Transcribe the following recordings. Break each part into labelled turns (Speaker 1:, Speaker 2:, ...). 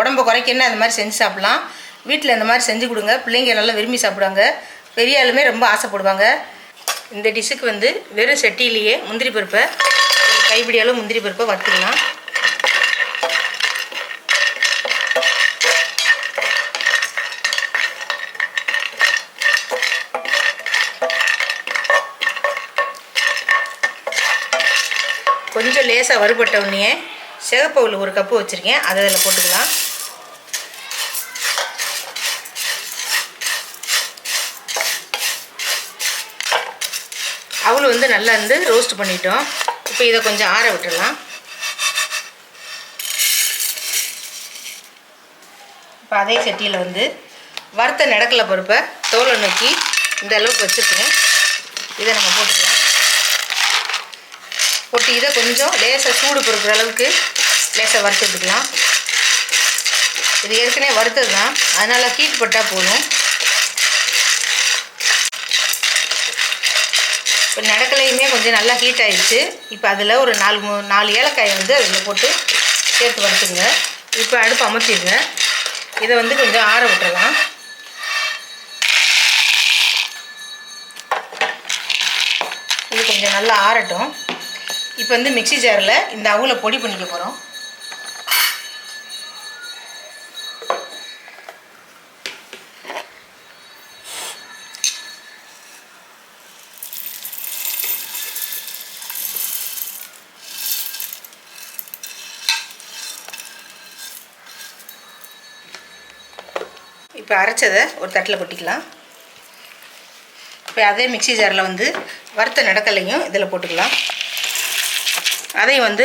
Speaker 1: உடம்பு குறைக்கணும்னா அந்த மாதிரி செஞ்சு சாப்பிட்லாம். வீட்டில் இந்த மாதிரி செஞ்சு கொடுங்க. பிள்ளைங்க நல்லா விரும்பி சாப்பிடுவாங்க. பெரிய ஆளுமே ரொம்ப ஆசைப்படுவாங்க. இந்த டிஷ்ஷுக்கு வந்து வெறும் செட்டிலேயே முந்திரி பருப்பை கைப்பிடியாலும் கைப்பிடி அளவு முந்திரி பருப்பை வறுத்துக்கலாம். கொஞ்சம் லேசாக வறுபட்ட உடனே சிகப்பவுல் ஒரு கப்பு வச்சுருக்கேன். அதை அதில் போட்டுக்கலாம். அவள் வந்து நல்லா இருந்து ரோஸ்ட் பண்ணிட்டோம். இப்போ இதை கொஞ்சம் ஆற விட்டுடலாம். இப்போ அதே சட்டியில் வந்து வறுத்த நடக்கலை பருப்பை தோலை நோக்கி இந்த அளவுக்கு வச்சுருக்கேன் இதை நம்ம போட்டுக்கலாம். போட்டு இதை கொஞ்சம் லேசாக சூடு பொறுக்கிற அளவுக்கு லேசாக வறுத்து எடுத்துக்கலாம். இது ஏற்கனவே வறுத்தது தான் அதனால் ஹீட் பட்டால் போதும். இப்போ நடக்கலையுமே கொஞ்சம் நல்லா ஹீட் ஆகிடுச்சு இப்போ அதில் ஒரு நாலு மூ நாலு ஏலக்காயை வந்து அதில் போட்டு சேர்த்து வறுத்துங்க இப்போ அடுப்பு அமர்த்திடுங்க. இதை வந்து கொஞ்சம் ஆற விட்டுறலாம். இது கொஞ்சம் நல்லா ஆறட்டும். இப்போ வந்து மிக்ஸி ஜாரில் இந்த அவுல பொடி பண்ணிக்க போகிறோம் இப்போ அரைச்சதை ஒரு தட்டில் கொட்டிக்கலாம். இப்போ அதே மிக்ஸி ஜாரில் வந்து வறுத்த நடக்கலையும் இதில் போட்டுக்கலாம். அதையும் வந்து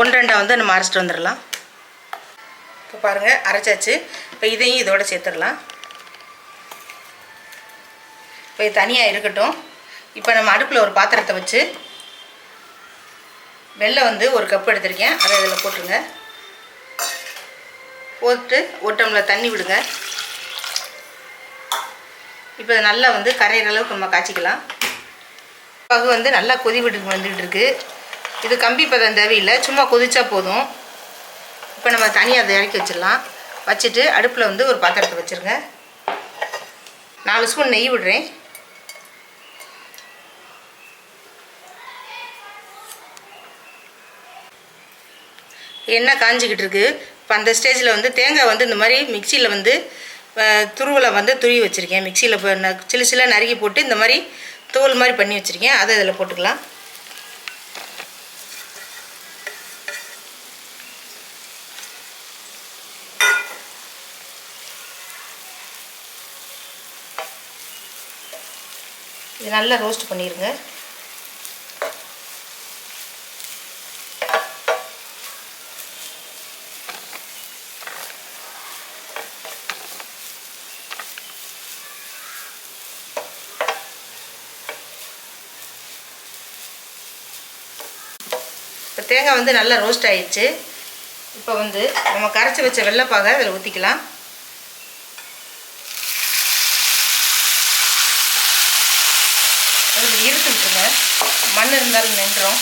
Speaker 1: ஒன்றரெண்டாக வந்து நம்ம அரைச்சிட்டு வந்துடலாம். இப்போ பாருங்கள் அரைச்சாச்சு. இப்போ இதையும் இதோட சேர்த்துடலாம். இப்போ இது தனியாக இருக்கட்டும். இப்போ நம்ம அடுப்பில் ஒரு பாத்திரத்தை வச்சு வெள்ளம் வந்து ஒரு கப் எடுத்திருக்கேன். அதை இதில் போட்டுருங்க. போட்டு ஒரு டம்ளர் தண்ணி விடுங்க. இப்போ நல்லா வந்து கரையிற அளவுக்கு நம்ம காய்ச்சிக்கலாம். பகு வந்து நல்லா கொதி விட்டு வந்துக்கிட்டு இருக்குது இது கம்பி பதம் தேவையில்லை. சும்மா கொதிச்சா போதும். இப்போ நம்ம தனியாக அதை இறக்கி வச்சிடலாம். வச்சுட்டு அடுப்பில் வந்து ஒரு பாத்திரத்தை வச்சுருங்க. நாலு ஸ்பூன் நெய் விடுறேன். எண்ணெய் காஞ்சிக்கிட்டு இருக்கு. இப்போ அந்த ஸ்டேஜில் வந்து தேங்காய் வந்து இந்த மாதிரி மிக்சியில் வந்து துருவலை வந்து துருவி வச்சுருக்கேன். மிக்சியில் இப்போ ந சில நறுக்கி போட்டு இந்த மாதிரி தோல் மாதிரி பண்ணி வச்சுருக்கேன். அதை இதில் போட்டுக்கலாம். இது நல்லா ரோஸ்ட் பண்ணிடுங்க தேங்காய் வந்து நல்லா ரோஸ்ட் ஆகிடுச்சு இப்போ வந்து நம்ம கரைச்சி வச்ச வெள்ளைப்பாக அதில் ஊற்றிக்கலாம் அது இறுத்து விட்டுருங்க மண் இருந்தாலும் நின்றோம்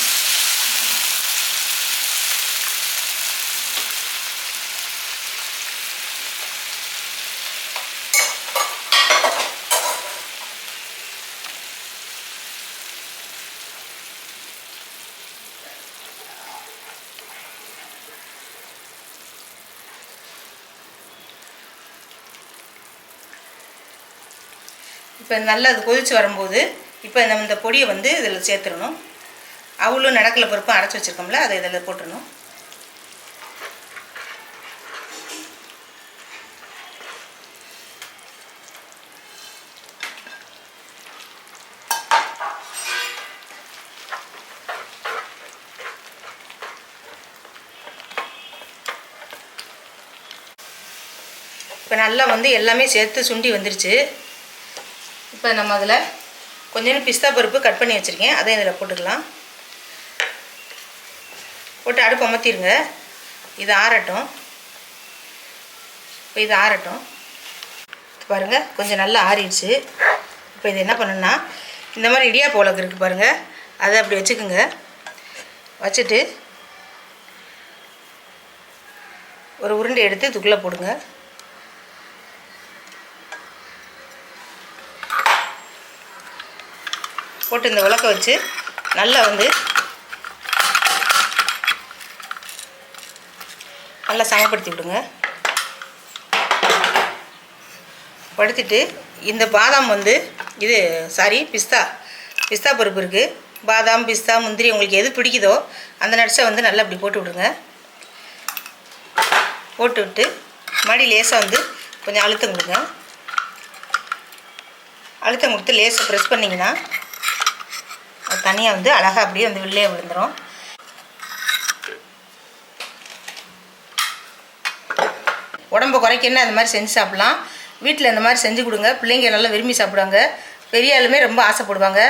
Speaker 1: இப்போ நல்லா அது வரும்போது இப்போ நம்ம இந்த பொடியை வந்து இதில் சேர்த்துடணும். அவளும் நடக்கல பருப்பும் அரைச்சி வச்சுருக்கோம்ல அதை இதில் போட்டுடணும். இப்போ நல்லா வந்து எல்லாமே சேர்த்து சுண்டி வந்துருச்சு. இப்போ நம்ம அதில் கொஞ்சம் பிஸ்தா பருப்பு கட் பண்ணி வச்சுருக்கேன். அதை இதில் போட்டுக்கலாம். போட்டு அடுப்பு அமர்த்திடுங்க இது ஆறட்டும். இப்போ இது ஆறட்டும். பாருங்கள் கொஞ்சம் நல்லா ஆறிடுச்சு. இப்போ இது என்ன பண்ணுன்னா இந்த மாதிரி இடியா போலக்கு இருக்குது பாருங்கள் அதை அப்படி வச்சுக்கோங்க. வச்சுட்டு ஒரு உருண்டை எடுத்து இதுக்குள்ளே போடுங்க. போட்டு இந்த உலக்க வச்சு நல்லா வந்து நல்லா சமப்படுத்தி விடுங்க. படுத்திட்டு இந்த பாதாம் வந்து இது சாரி பிஸ்தா. பிஸ்தா பருப்பு இருக்குது பாதாம் பிஸ்தா முந்திரி உங்களுக்கு எது பிடிக்குதோ அந்த நட்ஸை வந்து நல்லா இப்படி போட்டு விடுங்க. போட்டு விட்டு மறுபடி லேசாக வந்து கொஞ்சம் அழுத்தம் கொடுங்க. அழுத்தம் கொடுத்து லேசாக ப்ரெஸ் பண்ணிங்கன்னா தனியாக வந்து அழகாக அப்படியே வந்து வெளிலே விழுந்துடும் உடம்பு குறைக்கணும்னா அந்த மாதிரி செஞ்சு சாப்பிட்லாம். வீட்டில் இந்த மாதிரி செஞ்சு கொடுங்க. பிள்ளைங்க நல்லா விரும்பி சாப்பிடுவாங்க. பெரிய ஆளுமே ரொம்ப ஆசைப்படுவாங்க.